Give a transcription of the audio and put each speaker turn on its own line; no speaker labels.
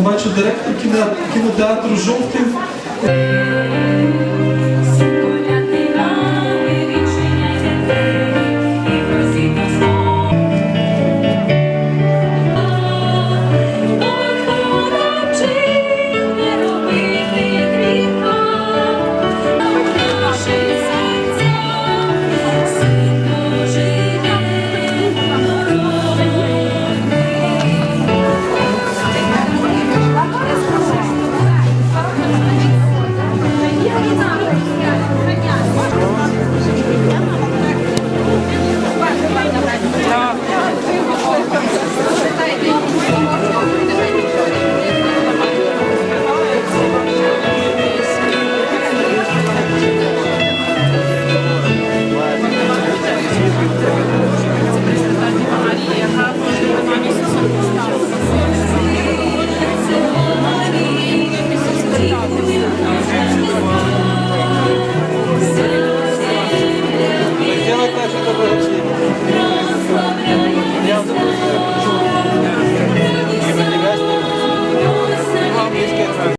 бачу директор кінотеатру Жовтів.